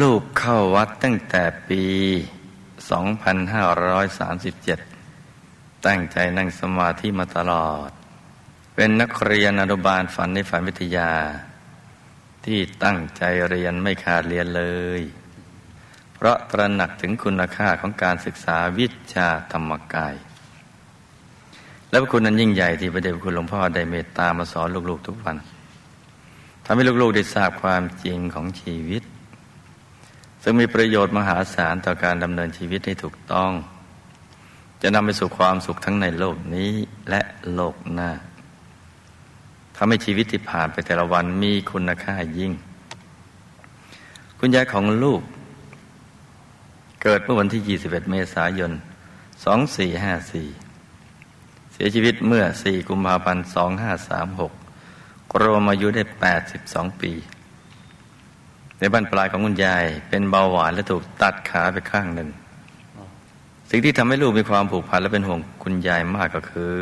ลูกเข้าวัดตั้งแต่ปี 2537 ตั้งใจนั่งสมาธิมาตลอด เป็นนักเรียนอนุบาลฝันในฝันวิทยา ที่ตั้งใจเรียนไม่ขาดเรียนเลย เพราะตระหนักถึงคุณค่าของการศึกษาวิชาธรรมกาย และพระคุณนั้นยิ่งใหญ่ที่พระเดชพระคุณหลวงพ่อได้เมตตามาสอนลูกๆทุกวันทำให้ลูกๆได้ทราบความจริงของชีวิต ซึ่งมีประโยชน์มหาศาลต่อการดำเนินชีวิตให้ถูกต้อง จะนำไปสู่ความสุขทั้งในโลกนี้และโลกหน้าทำให้ชีวิตที่ผ่านไปแต่ละวันมีคุณค่ายิ่ง คุณยายของลูก เกิดเมื่อวันที่ 21 เมษายน 2454 เสียชีวิตเมื่อ 4 กุมภาพันธ์ 2536รวมอายุได้ 82 ปี ในบ้านปลายของคุณยาย เป็นเบาหวานและถูกตัดขาไปข้างหนึ่ง สิ่งที่ทำให้ลูกมีความผูกพันและเป็นห่วงคุณยายมากก็คือ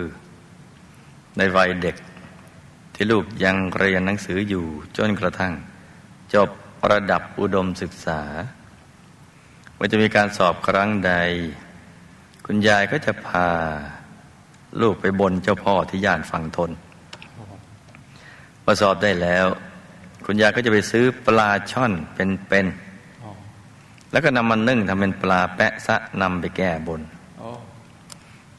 ในวัยเด็ก ที่ลูกยังเรียนหนังสืออยู่จนกระทั่ง จบระดับอุดมศึกษาว่าจะมีการสอบครั้งใด คุณยายก็จะพาลูกไปบนเจ้าพ่อที่ย่านฝั่งทนประสอบได้แล้ว คุณยายก็จะไปซื้อปลาช่อนเป็นๆแล้วก็นำมันนึ่งทำเป็นปลาแปะซะนำไปแก้บน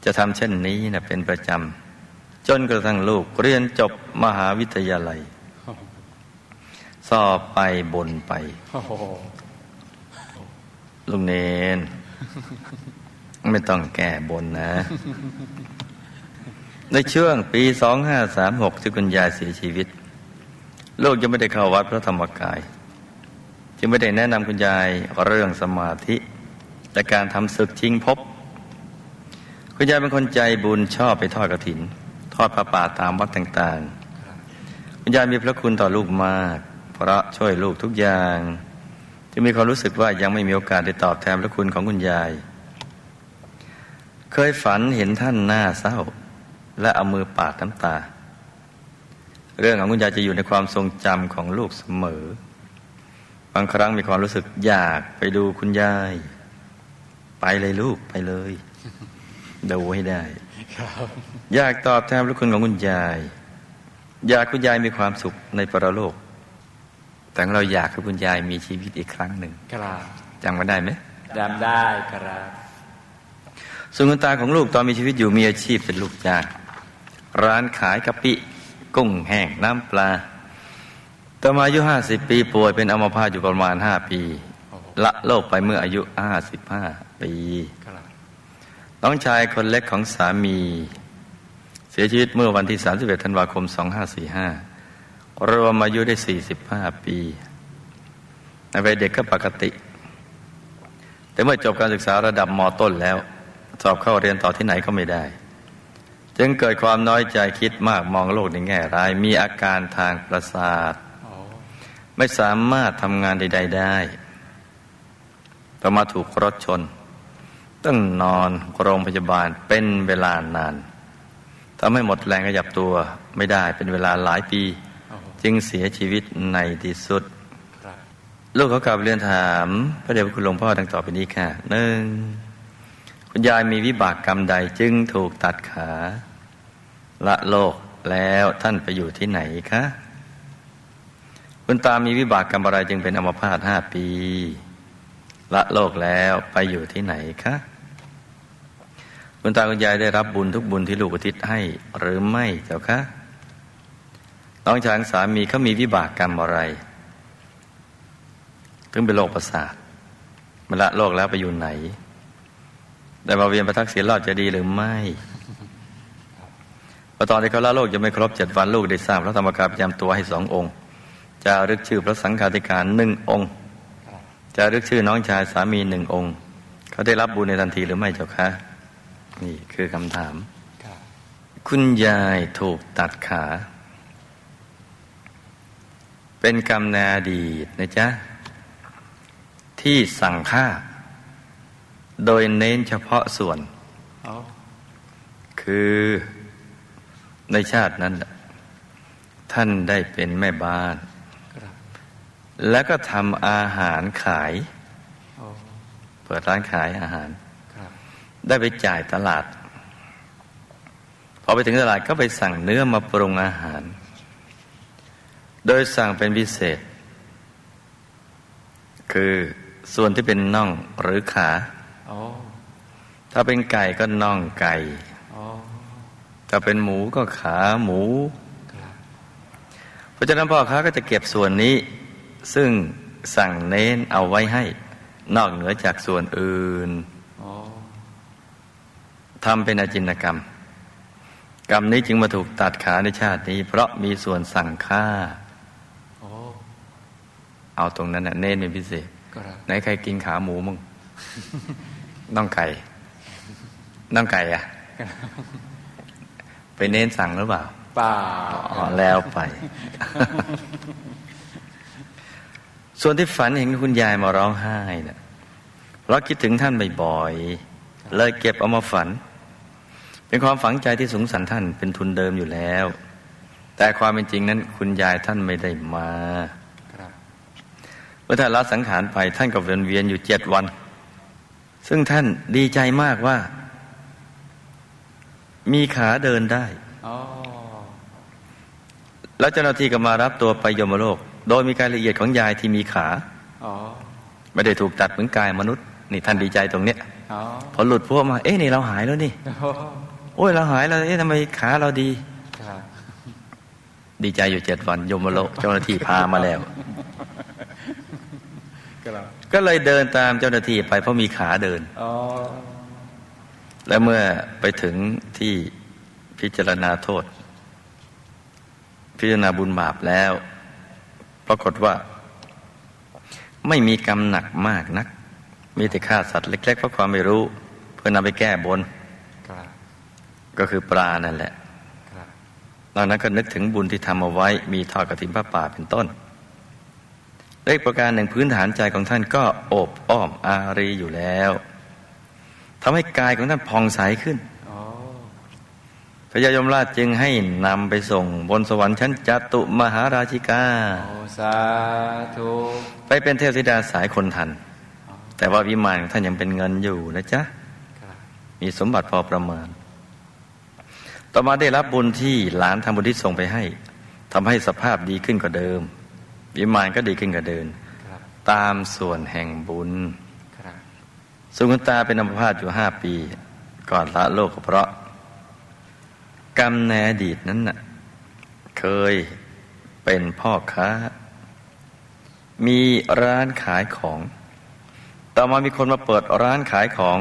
จะทำเช่นนี้นะเป็นประจำจนกระทั่งลูกเรียนจบมหาวิทยาลัย สอบไปบนไปลุงเนน ไม่ต้องแก้บนนะ ในช่วงปี 2536 ที่คุณยายเสียชีวิต ลูกยังไม่ได้เข้าวัดพระธรรมกาย จึงไม่ได้แนะนำคุณยายเรื่องสมาธิและการทำศึกชิงพบ คุณยายเป็นคนใจบุญชอบไปทอดกระถิน ทอดผ้าป่าตามวัดต่างๆ คุณยายมีพระคุณต่อลูกมาก เพราะช่วยลูกทุกอย่างจึงมีความรู้สึกว่ายังไม่มีโอกาสได้ตอบแทนพระคุณของคุณยาย เคยฝันเห็นท่านหน้าเศร้า และเอามือปาดน้ำตา เรื่องของคุณยายจะอยู่ในความทรงจำของลูกเสมอ บางครั้งมีความรู้สึกอยากไปดูคุณยาย ไปเลยลูกไปเลยดูให้ได้อยากตอบแทนพระคุณของคุณยาย อยากคุณยายมีความสุขในปรโลก แต่เราอยากให้คุณยายมีชีวิตอีกครั้งหนึ่งครับจำกันได้ไหมจำได้ครับส่วนคุณตาของลูกตอนมีชีวิตอยู่มีอาชีพเป็นลูกจ้างร้านขายกะปิ กุ้งแห้งน้ำปลา ต่อมาอายุห้าสิบปีป่วยเป็นอัมพาตอยู่ประมาณห้าปี ละโลกไปเมื่ออายุห้าสิบห้าปีครับน้องชายคนเล็กของสามี เสียชีวิตเมื่อวันที่ 31 ธันวาคม 2545 รวมอายุได้ 45 ปีในวัยเด็กก็ปกติ แต่เมื่อจบการศึกษาระดับมต้นแล้ว สอบเข้าเรียนต่อที่ไหนก็ไม่ได้ จึงเกิดความน้อยใจคิดมากมองโลกในแง่ร้าย มีอาการทางประสาทโอ้ไม่สามารถทำงานใด ๆ ได้ต่อมาถูกรถชน ต้องนอนโรงพยาบาลเป็นเวลานานทำให้หมดแรงขยับตัวไม่ได้เป็นเวลาหลายปีโอ้จึงเสียชีวิตในที่สุดครับลูกเขากลับเรียนถาม พระเดชพระคุณหลวงพ่อดังต่อไปนี้ค่ะหนึ่ง คุณยายมีวิบากกรรมใดจึงถูกตัดขา ละโลกแล้วท่านไปอยู่ที่ไหนคะคุณตามีวิบากกรรมอะไรจึงเป็นอมพาตห้าปี ละโลกแล้วไปอยู่ที่ไหนคะคุณตาคุณยายได้รับบุญทุกบุญที่ลูกอุทิศให้หรือไม่เจ้าคะน้องชายของสามีเขามีวิบากกรรมอะไรถึงเป็นโรคประสาทมาละโลกแล้วไปอยู่ไหน ได้มาเวียนประทักษิณรอดจะดีหรือไม่พอตอนที่เขาละโลกจะไม่ครบเจ็ดวันลูกได้สร้างพระธรรมกายประจำตัวให้สององค์ จะรึกชื่อพระสังฆาธิการหนึ่งองค์ จะรึกชื่อน้องชายสามีหนึ่งองค์ เขาได้รับบุญในทันทีหรือไม่เจ้าคะนี่คือคำถาม คุณยายถูกตัดขา เป็นกรรมนอดีตนะจ๊ะ ที่สั่งฆ่า โดยเน้นเฉพาะส่วนโอ้คือในชาตินั้นน่ะท่านได้เป็นแม่บ้านครับแล้วก็ทำอาหารขายโอ้เปิดร้านขายอาหารครับได้ไปจ่ายตลาด พอไปถึงตลาดก็ไปสั่งเนื้อมาปรุงอาหาร โดยสั่งเป็นพิเศษ คือส่วนที่เป็นน่องหรือขาโอ้ ถ้าเป็นไก่ก็น่องไก่โอ้ถ้าเป็นหมูก็ขาหมูครับเพราะฉะนั้นพ่อค้าก็จะเก็บส่วนนี้ ซึ่งสั่งเน้นเอาไว้ให้ นอกเหนือจากส่วนอื่นโอ้ทำเป็นอาจินกรรม กรรมนี้จึงมาถูกตัดขาในชาตินี้ เพราะมีส่วนสั่งฆ่าโอ้เอาตรงนั้นนะเน้นเป็นพิเศษครับไหนใครกินขาหมูมึง น้องไก่ น้องไก่อะไปเน้นสั่งหรือเปล่าป่าอ๋อแล้วไป ส่วนที่ฝันเห็นคุณยายมาร้องไห้นะเพราะคิดถึงท่านบ่อยๆเลยเก็บเอามาฝัน เป็นความฝังใจที่สงสารท่านเป็นทุนเดิมอยู่แล้ว แต่ความเป็นจริงนั้น คุณยายท่านไม่ได้มาครับเมื่อท่านละสังขารไปท่านก็เวียนเวียนอยู่เจ็ดวัน ซึ่งท่านดีใจมากว่า มีขาเดินได้โอ้แล้วเจ้าหน้าที่ก็มารับตัวไปยมโลก โดยมีการละเอียดของยายที่มีขาโอ้ไม่ได้ถูกตัดเหมือนกายมนุษย์ นี่ท่านดีใจตรงเนี้ยโอ้พอหลุดพวกมา เอ๊ะนี่เราหายแล้วนี่ โอ้โอ้ยเราหายแล้ว เอ๊ะทำไมขาเราดีครับดีใจอยู่เจ็ดวัน ยมโลกเจ้าหน้าที่พามาแล้วครับ ก็เลยเดินตามเจ้าหน้าที่ไปเพราะมีขาเดินโอ้และเมื่อไปถึงที่พิจารณาโทษ พิจารณาบุญบาปแล้ว ปรากฏว่า ไม่มีกรรมหนักมากนัก มีแต่ฆ่าสัตว์เล็กๆเพราะความไม่รู้ เพื่อนำไปแก้บนครับก็คือปลานั่นแหละครับนอกนั้นก็นึกถึงบุญที่ทำเอาไว้ มีทอดกระถินพระป่าเป็นต้น เลขประการหนึ่งพื้นฐานใจของท่านก็โอบอ้อมอารีอยู่แล้วทำให้กายของท่านผ่องใสขึ้นโอ้พระยายมราชจึงให้นำไปส่งบนสวรรค์ชั้นจตุมหาราชิกาโอ้สาธุไปเป็นเทพธิดาสายคนทัน แต่ว่าวิมานของท่านยังเป็นเงินอยู่นะจ๊ะครับมีสมบัติพอประมาณ ต่อมาได้รับบุญที่หลานทำบุญที่ส่งไปให้ทำให้สภาพดีขึ้นกว่าเดิม วิมานก็ดีขึ้นกว่าเดิมครับตามส่วนแห่งบุญครับสุขุนตาเป็นอัมพาตอยู่ห้าปี ก่อนละโลกก็เพราะ กรรมในอดีตนั้นน่ะ เคยเป็นพ่อค้า มีร้านขายของ ต่อมามีคนมาเปิดร้านขายของ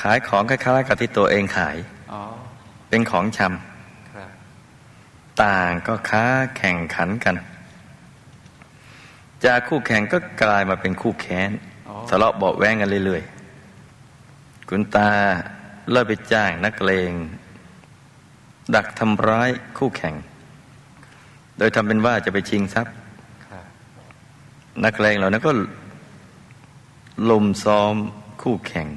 ขายของคล้ายๆกับที่ตัวเองขายโอ้เป็นของชครับำต่างก็ค้าแข่งขันกัน จากคู่แข่งก็กลายมาเป็นคู่แค้นอ๋อทะเลาะเบาะแว้งกันเรื่อยๆคุณตาเลิกไปจ้างนักเลง ดักทำร้ายคู่แข่ง โดยทำเป็นว่าจะไปชิงทรัพย์ครับนักเลงเหล่านั้นก็ลุมซ้อมคู่แข่ง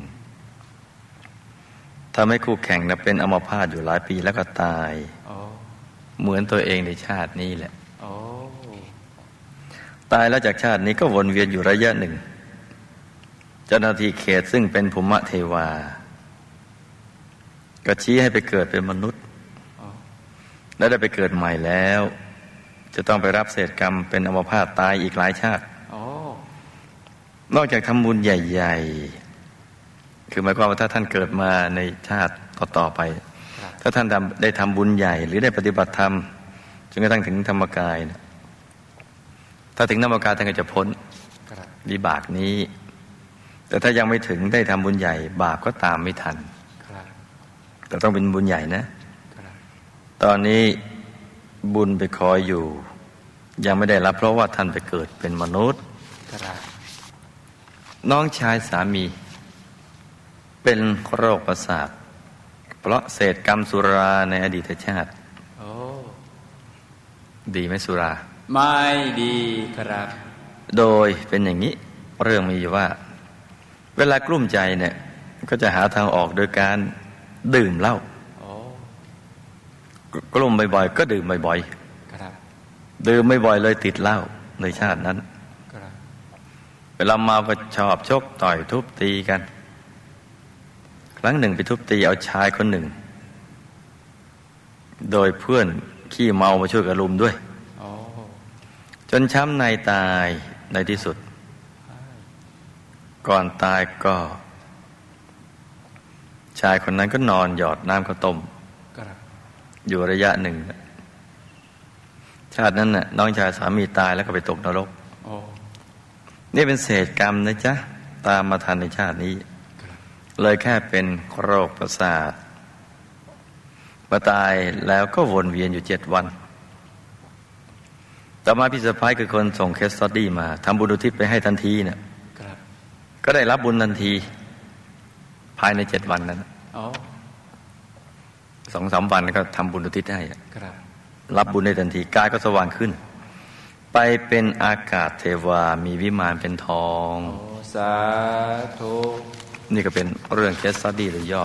ทำให้คู่แข่งนะเป็นอัมพาตอยู่หลายปีแล้วก็ตายโอ้เหมือนตัวเองในชาตินี้แหละโอ้ ตายแล้วจากชาตินี้ก็วนเวียนอยู่ระยะหนึ่ง เจ้าหน้าที่เขตซึ่งเป็นภูมิเทวา ก็ชี้ให้ไปเกิดเป็นมนุษย์โอ้และได้ไปเกิดใหม่แล้ว จะต้องไปรับเศษกรรมเป็นอัมพาตตายอีกหลายชาติโอ้นอกจากทำบุญใหญ่ ๆ คือหมายความว่าถ้าท่านเกิดมาในชาติต่อๆไปครับถ้าท่านทำได้ทำบุญใหญ่ หรือได้ปฏิบัติธรรมจนกระทั่งถึงธรรมกายนะ ถ้าถึงธรรมกายท่านก็จะพ้นครับวิบากนี้ แต่ถ้ายังไม่ถึงได้ทำบุญใหญ่ บาปก็ตามไม่ทันครับแต่ต้องเป็นบุญใหญ่นะครับตอนนี้บุญไปคอยอยู่ ยังไม่ได้รับเพราะว่าท่านไปเกิดเป็นมนุษย์ครับน้องชายสามี เป็นโรคประสาท เพราะเศษกรรมสุราในอดีตชาติโอ้ดีไหมสุรา ไม่ดีครับ โดยเป็นอย่างนี้เรื่องมีอยู่ว่า เวลากลุ้มใจเนี่ย ก็จะหาทางออกโดยการดื่มเหล้าโอ้กลุ้มบ่อยๆก็ดื่มบ่อยครับๆดื่มบ่อยๆเลยติดเหล้าโในชาตินั้นครับเวลาเมาก็ชอบชกต่อยทุบตีกัน ครั้งหนึ่งไปทุบตีเอาชายคนหนึ่ง โดยเพื่อนขี้เมามาช่วยกระลุมด้วยโอ้ จนช้ำในตายในที่สุด ก่อนตายก็ ชายคนนั้นก็นอนหยอดน้ำข้าวต้มอยู่ระยะหนึ่ง ชาตินั้นน่ะน้องชายสามีตายแล้วก็ไปตกนรกนี่เป็นเศษกรรมนะจ๊ะ ตามมาทันในชาตินี้ เลยแค่เป็นโรคประสาทมาตายแล้วก็วนเวียนอยู่เจ็ดวัน ต่อมาพี่สะพ้ายคือคนส่งเคสสตอดี้มาทำบุญอุทิศไปให้ทันทีเนี่ยครับก็ได้รับบุญทันที ภายในเจ็ดวันนั้นโอ้สองสามวันก็ทำบุญอุทิศให้ครับรับบุญได้ทันทีกายก็สว่างขึ้น ไปเป็นอากาศเทวา มีวิมานเป็นทองโอ้สาธุ นี่ก็เป็นเรื่องเคสสตดี้โดยย่อ